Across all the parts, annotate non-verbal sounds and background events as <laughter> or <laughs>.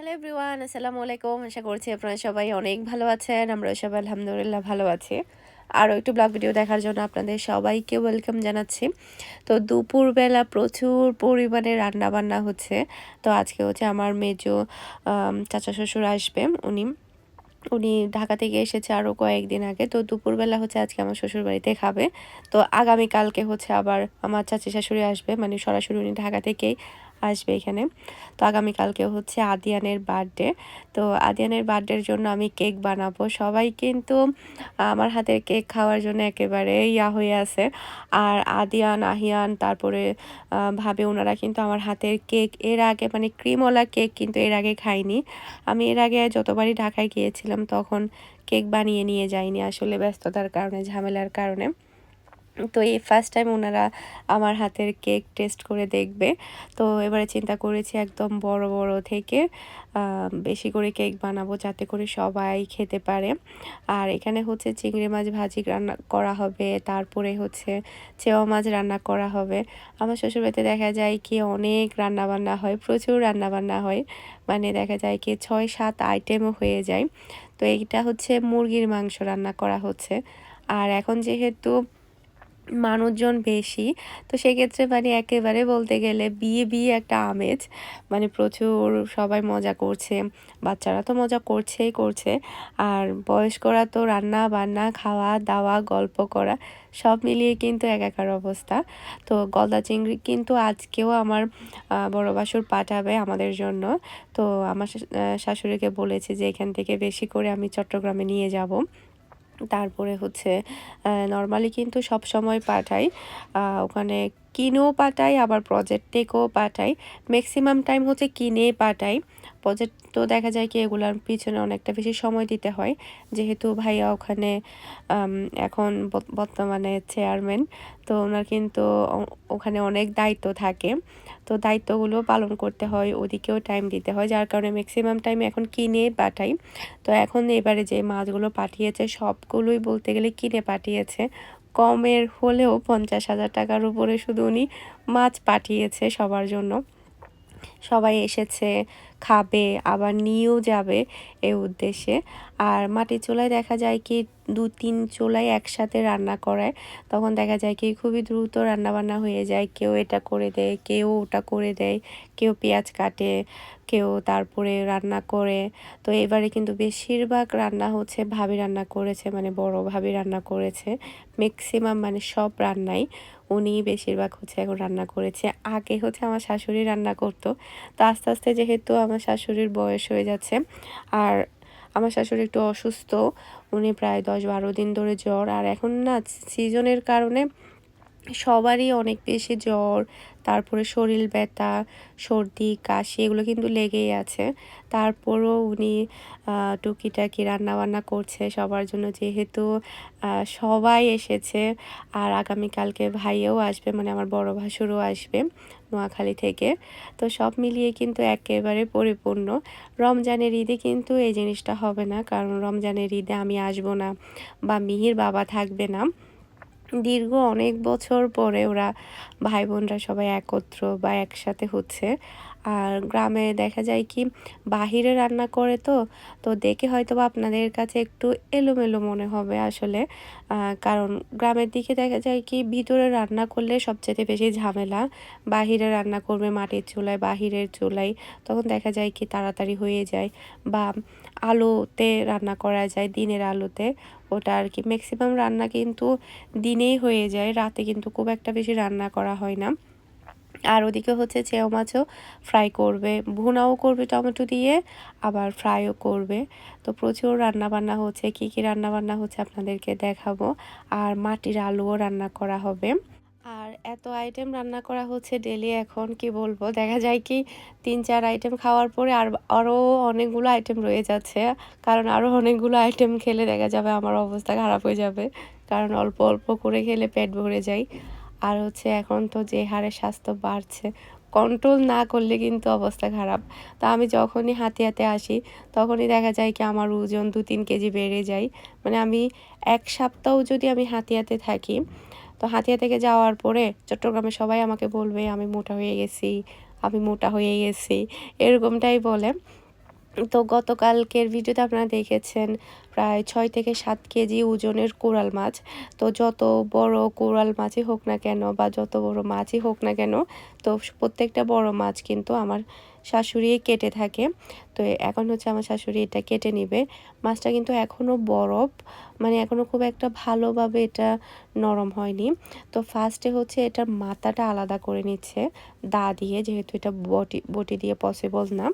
Hello everyone আসসালামু আলাইকুম আশা করছি আপনারা সবাই অনেক ভালো আছেন। আমরা সবাই আলহামদুলিল্লাহ ভালো আছি। আরও একটু ব্লগ ভিডিও দেখার জন্য আপনাদের সবাইকে ওয়েলকাম জানাচ্ছি। তো দুপুরবেলা প্রচুর পরিমাণে রান্না বান্না হচ্ছে। তো আজকে হচ্ছে আমার মেজো চাচা শ্বশুর আসবে। উনি উনি ঢাকা থেকে এসেছে আরও কয়েকদিন আগে। তো দুপুরবেলা হচ্ছে আজকে আমার শ্বশুর বাড়িতে খাবে। তো আগামীকালকে হচ্ছে আবার আমার চাচি শাশুড়ি আসবে। মানে সরাসরি উনি ঢাকা থেকেই আসবে এখানে। তো আগামীকালকে হচ্ছে আদিয়ানের বার্থডে তো আদিয়ানের বার্থডের জন্য আমি কেক বানাবো। সবাই কিন্তু, আমার হাতের কেক খাওয়ার জন্য একেবারে ইয়া হয়ে আছে। আর আদিয়ান, আহিয়ান, তারপরে ভাবে ওনারা কিন্তু আমার হাতের কেক এর আগে মানে ক্রিমওয়ালা কেক কিন্তু এর আগে খাইনি। আমি এর আগে যতবারই ঢাকায় গিয়েছিলাম তখন কেক বানিয়ে নিয়ে যাইনি আসলে ব্যস্ততার কারণে, ঝামেলার কারণে। তো এই ফার্স্ট টাইম ওনারা আমার হাতের কেক টেস্ট করে দেখবে। তো এবারে চিন্তা করেছি একদম বড় বড় থেকে বেশি করে কেক বানাবো যাতে করে সবাই খেতে পারে। আর এখানে হচ্ছে চিংড়ি মাছ ভাজি রান্না করা হবে, তারপরে হচ্ছে চেওয়া মাছ রান্না করা হবে। আমার শ্বশুরবাড়িতে দেখা যায় কি অনেক রান্না বান্না হয়, প্রচুর রান্না বান্না হয়। মানে দেখা যায় কি ছয়, সাত আইটেমও হয়ে যায়। তো এইটা হচ্ছে মুরগির মাংস রান্না করা হচ্ছে। আর এখন যেহেতু মানুষজন বেশি, তো সেক্ষেত্রে মানে একেবারে বলতে গেলে বিয়ে বিয়ে একটা আমেজ। মানে প্রচুর সবাই মজা করছে, বাচ্চারা তো মজা করছেই করছে। আর বয়স্করা তো রান্না বান্না, খাওয়া দাওয়া, গল্প করা সব মিলিয়ে কিন্তু একাকার অবস্থা। তো গলদা চিংড়ি কিন্তু আজকেও আমার বড় বাসুর পাঠাবে আমাদের জন্য। তো আমার শাশুড়িকে বলেছি যে এখান থেকে বেশি করে আমি চট্টগ্রামে নিয়ে যাব। তারপরে হচ্ছে নর্মালি কিন্তু সব সময় পাঠাই ওখানে কিনেও পাঠাই আবার প্রজেক্ট থেকেও পাঠাই ম্যাক্সিমাম টাইম হচ্ছে কিনে পাঠাই প্রজেক্ট তো দেখা যায় কি এগুলোর পিছনে অনেকটা বেশি সময় দিতে হয়। যেহেতু ভাইয়া ওখানে এখন বর্তমানে চেয়ারম্যান তো ওনার কিন্তু ওখানে অনেক দায়িত্ব থাকে। তো দায়িত্বগুলো পালন করতে হয়, ওদিকেও টাইম দিতে হয়। যার কারণে ম্যাক্সিমাম টাইম এখন কিনে পাঠাই তো এখন এবারে যে মাছগুলো পাঠিয়েছে, সবগুলোই বলতে গেলে কিনে পাঠিয়েছে। কমের হলেও পঞ্চাশ হাজার টাকার উপরে শুধু উনি মাছ পাঠিয়েছে সবার জন্য। সবাই এসেছে খাবে, আবার নিয়েও যাবে এই উদ্দেশ্যে। আর মাটির চুলায় দেখা যায় কি দু তিন চুলায় একসাথে রান্না করায়। তখন দেখা যায় কি, খুবই দ্রুত রান্নাবান্না হয়ে যায়। কেউ এটা করে দেয়, কেউ ওটা করে দেয়, কেউ পেঁয়াজ কাটে, কেউ তারপরে রান্না করে। তো এবারে কিন্তু বেশিরভাগ রান্না হচ্ছে ভাবি রান্না করেছে মানে বড় ভাবি রান্না করেছে। ম্যাক্সিমাম মানে সব রান্নাই। উনি বেশিরভাগ হচ্ছে এখন রান্না করেছে। আগে হচ্ছে আমার শাশুড়ি রান্না করতো। তো আস্তে আস্তে যেহেতু আমার শাশুড়ির বয়স হয়ে যাচ্ছে আর আমার শাশুড়ি একটু অসুস্থ, উনি প্রায় দশ বারো দিন ধরে জ্বর। আর এখন না সিজনের কারণে সবারই অনেক বেশি জ্বর তারপরে শরীর ব্যথা, সর্দি, কাশি এগুলো কিন্তু লেগেই আছে। তারপরও উনি টুকিটাকি রান্নাবান্না করছে সবার জন্য যেহেতু সবাই এসেছে। আর আগামীকালকে ভাইও আসবে মানে আমার বড় ভাসুরও আসবে নোয়াখালী থেকে। তো সব মিলিয়ে কিন্তু একেবারে পরিপূর্ণ। রমজানের ঈদে কিন্তু এই জিনিসটা হবে না, কারণ রমজানের ঈদে আমি আসব না বা মিহির বাবা থাকবে না। দীর্ঘ অনেক বছর পরে ওরা ভাই বোনরা সবাই একত্র বা একসাথে হচ্ছে। আর গ্রামে দেখা যায় কি, বাহিরে রান্না করে তো তো দেখে হয়তো বা আপনাদের কাছে একটু এলোমেলো মনে হবে আসলে। কারণ গ্রামের দিকে দেখা যায় কি, ভিতরে রান্না করলে সবচেয়ে বেশি ঝামেলা। বাহিরে রান্না করবে মাটির চুলায়, বাহিরের চুলায়, তখন দেখা যায় কি তাড়াতাড়ি হয়ে যায়। বা আলোতে রান্না করা যায়, দিনের আলোতে। ওটা আর কি ম্যাক্সিমাম রান্না কিন্তু দিনেই হয়ে যায়, রাতে কিন্তু খুব একটা বেশি রান্না করা হয় না। আর ওদিকে হচ্ছে চেও মাছও ফ্রাই করবে, ভুনাও করবে টমেটো দিয়ে, আবার ফ্রাইও করবে। তো প্রচুর রান্না বান্না হচ্ছে, কি কি রান্না বান্না হচ্ছে আপনাদেরকে দেখাবো। আর মাটির আলুও রান্না করা হবে। আর এত আইটেম রান্না করা হচ্ছে ডেলি এখন, কি বলব? দেখা যায় কি, তিন চার আইটেম খাওয়ার পরে আর আরও অনেকগুলো আইটেম রয়ে যাচ্ছে। কারণ আরও অনেকগুলো আইটেম খেলে দেখা যাবে আমার অবস্থা খারাপ হয়ে যাবে। কারণ অল্প অল্প করে খেলে পেট ভরে যায়। আর হচ্ছে এখন তো যে হারে স্বাস্থ্য বাড়ছে কন্ট্রোল না করলে কিন্তু অবস্থা খারাপ। তো আমি যখনই হাতে হাতে আসি, তখনই দেখা যায় কি আমার ওজন দু তিন কেজি বেড়ে যায়। মানে আমি এক সপ্তাহ যদি আমি হাতে হাতে থাকি, তো হাতিয়া থেকে যাওয়ার পরে চট্টগ্রামে সবাই আমাকে বলবে, আমি মোটা হয়ে গেছি, আমি মোটা হয়ে গেছি। এরকমটাই বলে। তো গতকালকের ভিডিওতে আপনারা দেখেছেন প্রায় ছয় থেকে সাত কেজি ওজনের কোরাল মাছ। তো যত বড় কোরাল মাছই হোক না কেন বা যত বড় মাছই হোক না কেন, তো প্রত্যেকটা বড় মাছ কিন্তু আমার শাশুড়ি কেটে থাকে। তো এখন হচ্ছে আমার শাশুড়ি এটা কেটে নিবে। মাছটা কিন্তু এখনও বরফ মানে এখনও খুব একটা ভালোভাবে এটা নরম হয়নি। তো ফার্স্টে হচ্ছে এটার মাথাটা আলাদা করে নিচ্ছে, দা দিয়ে, যেহেতু এটা বটি বটি দিয়ে পসিবল না।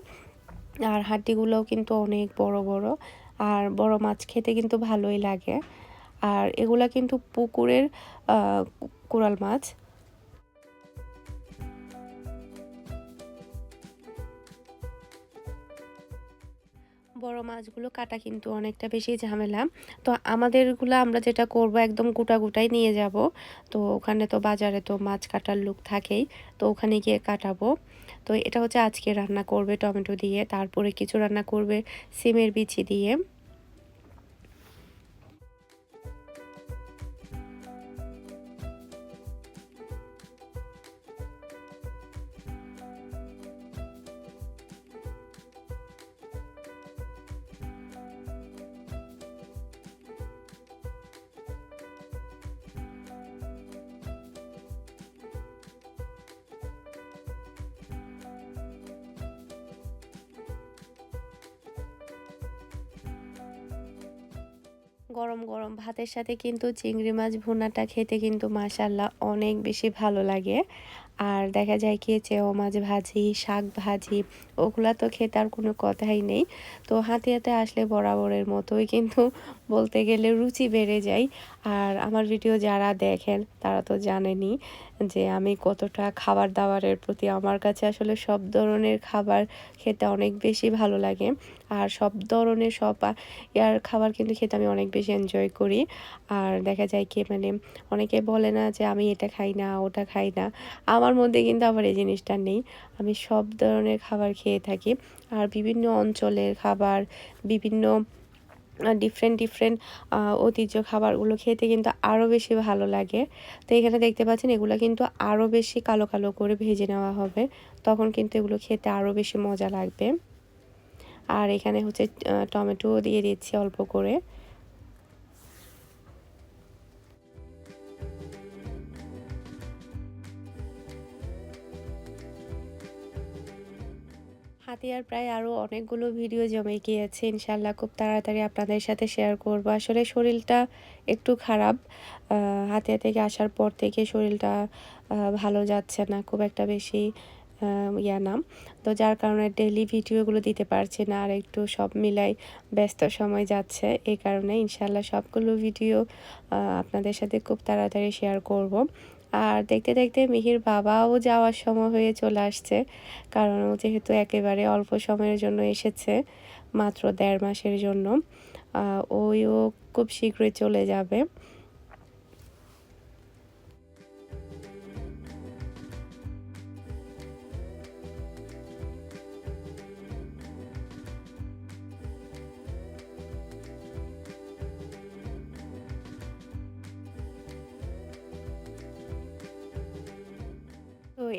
আর হাড্ডিগুলোও কিন্তু অনেক বড় বড়। আর বড় মাছ খেতে কিন্তু ভালোই লাগে। আর এগুলা কিন্তু পুকুরের কোরাল মাছ। বড় মাছগুলো কাটা কিন্তু অনেকটা বেশি ঝামেলা। তো আমাদেরগুলো আমরা যেটা করব, একদম গোটা গোটাই নিয়ে যাব। তো ওখানে তো বাজারে তো মাছ কাটার লোক থাকেই। তো ওখানে গিয়ে কাটাবো। তো এটা হচ্ছে আজকে রান্না করবে টমেটো দিয়ে, তারপরে কিছু রান্না করবে সিমের বিচি দিয়ে। গরম গরম ভাতের সাথে কিন্তু চিংড়ি মাছ ভুনাটা খেতে কিন্তু মাসাল্লাহ অনেক বেশি ভালো লাগে। আর দেখা যায় কি চেও মাছ ভাজি, শাক ভাজি ওগুলা তো খেতে আর কোনো কথাই নেই। তো হাতে হাতে আসলে বরাবরের মতোই কিন্তু বলতে গেলে রুচি বেড়ে যায়। আর আমার ভিডিও যারা দেখেন, তারা তো জানেনি যে আমি কতটা খাবার দাবারের প্রতি আমার কাছে আসলে সব ধরনের খাবার খেতে অনেক বেশি ভালো লাগে। আর সব ধরনের সব ইয়ার খাবার কিন্তু খেতে আমি অনেক বেশি এনজয় করি। আর দেখা যায় কি মানে অনেকে বলে না যে আমি এটা খাই না, ওটা খাই না। আমার মধ্যে কিন্তু আবার এই জিনিসটা নেই। আমি সব ধরনের খাবার খেয়ে থাকি। আর বিভিন্ন অঞ্চলের খাবার, বিভিন্ন ডিফারেন্ট ডিফারেন্ট ঐতিহ্য খাবারগুলো খেতে কিন্তু আরও বেশি ভালো লাগে। তো এখানে দেখতে পাচ্ছেন এগুলো কিন্তু আরও বেশি কালো কালো করে ভেজে নেওয়া হবে। তখন কিন্তু এগুলো খেতে আরও বেশি মজা লাগবে। আর এখানে হচ্ছে টমেটো দিয়ে দিচ্ছি অল্প করে। হাতিয়ার প্রায় আরও অনেকগুলো ভিডিও জমে গিয়েছে। ইনশাল্লাহ খুব তাড়াতাড়ি আপনাদের সাথে শেয়ার করব। আসলে শরীরটা একটু খারাপ হাতিয়া থেকে আসার পর থেকে শরীরটা ভালো যাচ্ছে না, খুব একটা বেশি ইয়া নাম তো যার কারণে ডেলি ভিডিওগুলো দিতে পারছি না, আর একটু সব মিলাই ব্যস্ত সময় যাচ্ছে এই কারণে ইনশাল্লাহ সবগুলো ভিডিও আপনাদের সাথে খুব তাড়াতাড়ি শেয়ার করব। আর দেখতে দেখতে মিহির বাবাও যাওয়ার সময় হয়ে চলে আসছে। কারণ যেহেতু একেবারে অল্প সময়ের জন্য এসেছে, মাত্র দেড় মাসের জন্য ওইও খুব শীঘ্রই চলে যাবে।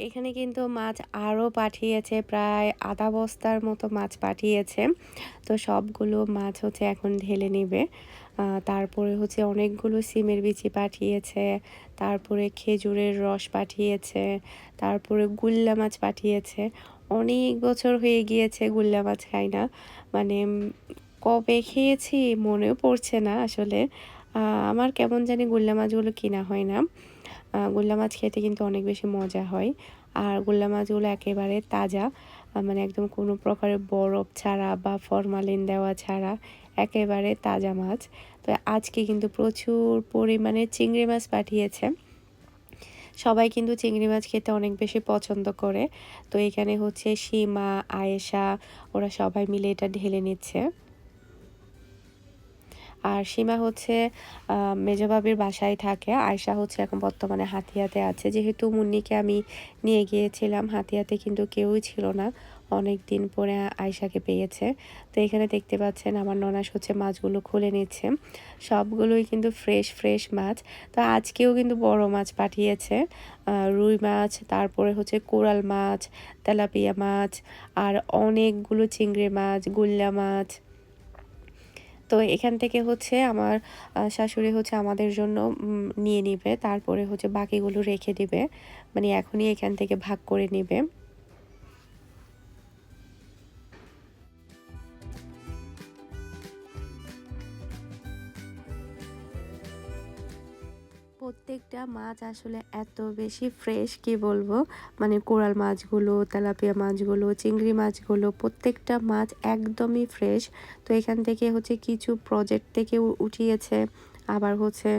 এখানে কিন্তু মাছ আরও পাঠিয়েছে, প্রায় আধা বস্তার মতো মাছ পাঠিয়েছে। তো সবগুলো মাছ হচ্ছে এখন ঢেলে নেবে। তারপরে হচ্ছে অনেকগুলো সিমের বিচি পাঠিয়েছে, তারপরে খেজুরের রস পাঠিয়েছে, তারপরে গুল্লা মাছ পাঠিয়েছে। অনেক বছর হয়ে গিয়েছে গুল্লা মাছ খাই না। মানে কবে খেয়েছি মনেও পড়ছে না আসলে। আমার কেমন জানি গুল্লা মাছগুলো কিনা হয় না। গোল্লা মাছ খেতে কিন্তু অনেক বেশি মজা হয়। আর গোল্লা মাছগুলো একেবারে তাজা মানে একদম কোনো প্রকারের বরফ ছাড়া বা ফরমালিন দেওয়া ছাড়া একেবারে তাজা মাছ। তো আজকে কিন্তু প্রচুর পরিমাণে চিংড়ি মাছ পাঠিয়েছে। সবাই কিন্তু চিংড়ি মাছ খেতে অনেক বেশি পছন্দ করে। তো এখানে হচ্ছে সীমা, আয়েশা, ওরা সবাই মিলে এটা ঢেলে নিচ্ছে। আর সীমা হচ্ছে মেজবাবির বাসায় থাকে। আয়সা হচ্ছে এখন বর্তমানে হাতিয়াতে আছে। যেহেতু মুন্নিকে আমি নিয়ে গিয়েছিলাম, হাতিয়াতে কিন্তু কেউই ছিল না। অনেক দিন পরে আয়শাকে পেয়েছে। তো এখানে দেখতে পাচ্ছেন আমার ননাস হচ্ছে মাছগুলো খুলে নিচ্ছে। সবগুলোই কিন্তু ফ্রেশ ফ্রেশ মাছ। তো আজকেও কিন্তু বড় মাছ পাঠিয়েছে। রুই মাছ, তারপরে হচ্ছে কোরাল মাছ, তেলাপিয়া মাছ, আর অনেকগুলো চিংড়ি মাছ, গুল্লা মাছ তো এখান থেকে হচ্ছে আমার শাশুড়ি হচ্ছে আমাদের জন্য নিয়ে নিবে। তারপরে হচ্ছে বাকিগুলো রেখে দিবে। মানে এখনই এখান থেকে ভাগ করে নিবে। প্রত্যেকটা মাছ আসলে এত বেশি ফ্রেশ কি বলব? মানে কোরাল মাছগুলো, তেলাপিয়া মাছগুলো, চিংড়ি মাছগুলো, প্রত্যেকটা মাছ একদমই ফ্রেশ তো এখান থেকে হচ্ছে কিছু প্রজেক্ট থেকে উঠিয়েছে, আবার হচ্ছে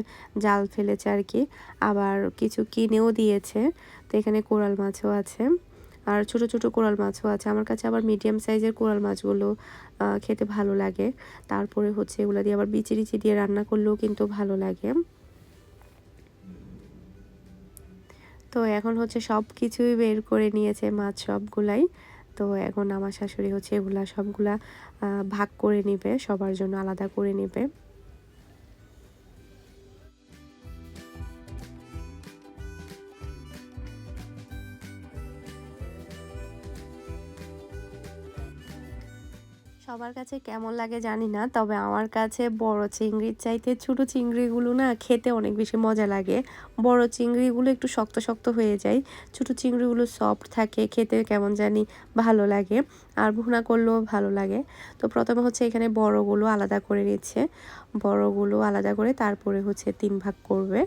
জাল ফেলেছে আর কি, আবার কিছু কিনেও দিয়েছে। তো এখানে কোরাল মাছও আছে, আর ছোট ছোট কোরাল মাছও আছে। আমার কাছে আবার মিডিয়াম সাইজের কোরাল মাছগুলো খেতে ভালো লাগে। তারপরে হচ্ছে এগুলো দিয়ে আবার বিচি দিয়ে রান্না করলেও কিন্তু ভালো লাগে। তো এখন হচ্ছে সব কিছুই বের করে নিয়েছে মাছ সবগুলাই। তো এখন আমার শাশুড়ি হচ্ছে এগুলা সবগুলা ভাগ করে নেবে, সবার জন্য আলাদা করে নেবে। সবার কাছে কেমন লাগে জানি না, তবে আমার কাছে বড় চিংড়ির চাইতে ছোট চিংড়িগুলো না খেতে অনেক বেশি মজা লাগে। বড় চিংড়িগুলো একটু শক্ত শক্ত হয়ে যায়, ছোট চিংড়িগুলো সফট থাকে, খেতে কেমন জানি ভালো লাগে, আর ভুনা করলেও ভালো লাগে। তো প্রথমে হচ্ছে এখানে বড়গুলো আলাদা করে নিচ্ছে, বড়গুলো আলাদা করে তারপরে হচ্ছে তিন ভাগ করবে,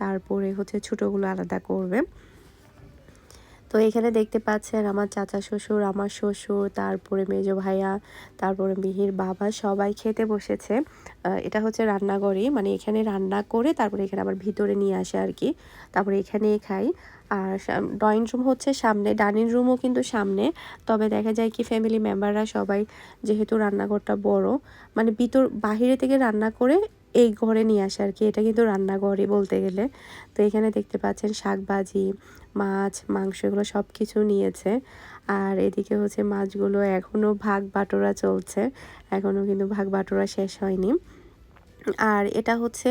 তারপরে হচ্ছে ছোটোগুলো আলাদা করবে। তো এখানে দেখতে পাচ্ছেন আমার চাচা শ্বশুর, আমার শ্বশুর, তারপরে মেজ ভাইয়া, তারপরে মিহির বাবা সবাই খেতে বসেছে। এটা হচ্ছে রান্নাঘরই মানে এখানে রান্না করে তারপরে এখানে আবার ভিতরে নিয়ে আসে আর কি। তারপরে এখানেই খাই। আর ড্রয়িং রুম হচ্ছে সামনে ডাইনিং রুমও কিন্তু সামনে। তবে দেখা যায় কি ফ্যামিলি মেম্বাররা সবাই যেহেতু রান্নাঘরটা বড় মানে ভিতর, বাহিরে থেকে রান্না করে এই ঘরে নিয়ে আসে আর কি। এটা কিন্তু রান্নাঘরই বলতে গেলে। তো এখানে দেখতে পাচ্ছেন শাক ভাজি মাছ, মাংস এগুলো সব কিছু নিয়েছে। আর এদিকে হচ্ছে মাছগুলো এখনও ভাগ বাটোরা চলছে। এখনও কিন্তু ভাগ বাটোরা শেষ হয়নি। আর এটা হচ্ছে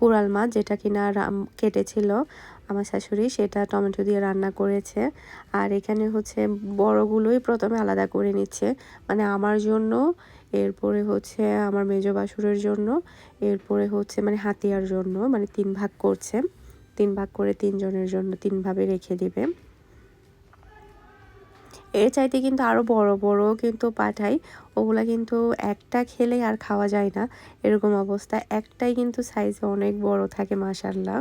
কোরাল মাছ যেটা কিনা কেটেছিল আমার শাশুড়ি, সেটা টমেটো দিয়ে রান্না করেছে। আর এখানে হচ্ছে বড়গুলোই প্রথমে আলাদা করে নিচ্ছে। মানে আমার জন্য এরপরে হচ্ছে আমার মেজো বাসুরের জন্য, এরপরে হচ্ছে মানে হাতিয়ার জন্য মানে তিন ভাগ করছে। তিন ভাগ করে তিনজনের জন্য তিনভাবে রেখে দিবে। এর চাইতে কিন্তু আরও বড় বড় কিন্তু পাঠাই ওগুলা কিন্তু একটা খেলে আর খাওয়া যায় না। এরকম অবস্থা। একটাই কিন্তু সাইজে অনেক বড় থাকে মাসাল্লাহ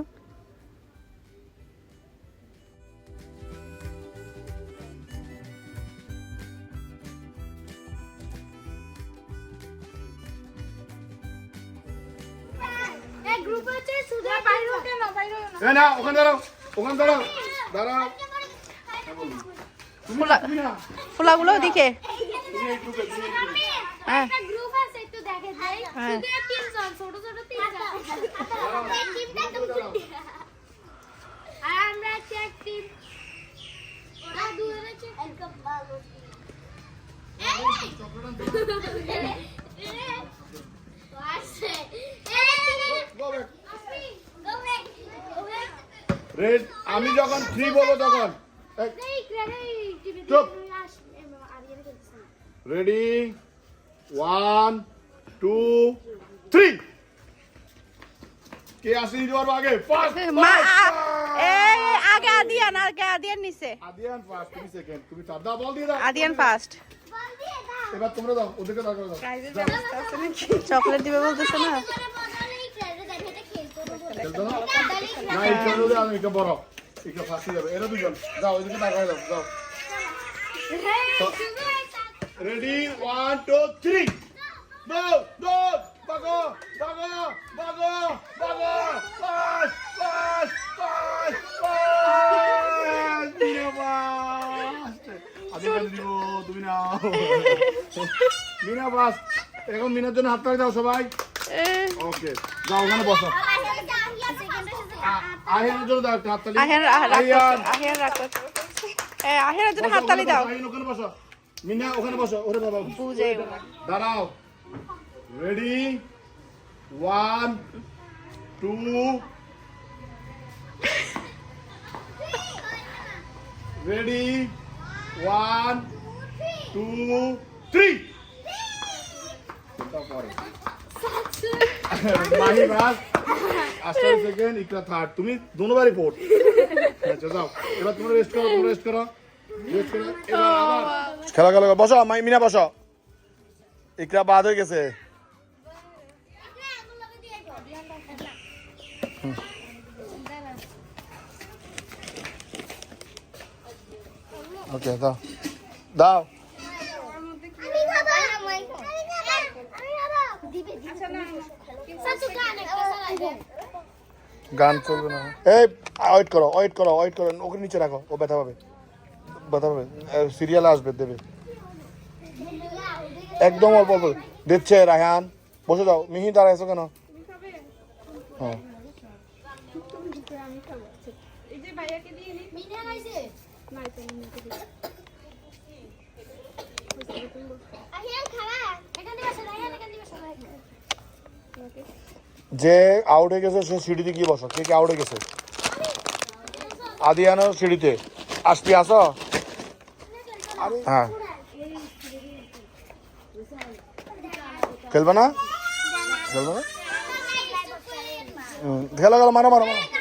না ওখানে দাঁড়াও ওখানে দাঁড়াও দাঁড়াও ফোলাগুলো দিকে। হ্যাঁ Go back. Go back. Go back. Ready আমি যখন থ্রি বলব তখন. চুপ। রেডি ওয়ান টু থ্রি কে আসে দিতে পারব আগে? ফার্স্ট <laughs> আগে আদিয়ান আগে আদিয়ান নিছে। আদিয়ান ফার্স্ট তুমি সেকেন্ড তুমি দাও বল দিয়ে দাও। আদিয়ান ফার্স্ট বল দিয়ে দাও। এবার তোমরা দাও ওদেরকে দাও করে দাও। চকলেট দিবে বলতেছে না? না আমি এটা বড় এটা ফার্স্ট যাবে এরা দুজন যাও যাও ready one two three go go বাগো পাঁচ পাঁচ পাঁচ তুমি নাও মিনা এখন মিনার জন্য হাত তালি দাও সবাই ওকে যাও ওখানে বসো আহিয়ানের জন্য দাও একটা হাত তালি আহিয়ান আহিয়ান আহিয়ান রাখো। এ, আহিরার জন্য হাততালি দাও। শাহিন, ওখানে বসো মিনা ওখানে বসো ওরে বাবা। বুঝেই না। দাঁড়াও। Ready one two ready one two three পরে মাহি বাস। আস্তে সেকেন্ড ইকরা থার্ড তুমি দুবারই ফোর্থ আচ্ছা যাও। এবার তুমি রেস্ট করো তুমি রেস্ট করো। খেলা খেলা বসো মাই মিনা বসো। ইকরা বাদ হয়ে গেছে। ওকে দাও। দাও আমি খাব আমি খাব আমি খাব দিবে দিবে সাসু গান একটা চালাইবে গান চলবে না। এই ওয়েট করো ওয়েট করো ওয়েট করো ওকে নিচে রাখো ও ব্যথা পাবে ব্যথা পাবে সিরিয়াল আসবে দেবে। একদম অল্প অল্প দিচ্ছে রায়হান বসে যাও মিহি দাঁড়াইছো কেন? হ্যাঁ। এখানে এখানে বসে যে আউট গেছে, সে সিঁড়িতে গিয়ে বসো। কে কে আউট গেছে? আদিয়ানো সিঁড়িতে। আসতে আসো হ্যাঁ। খেলবে না? খেলবে না? খেলা গেল, মারো মারো মারো।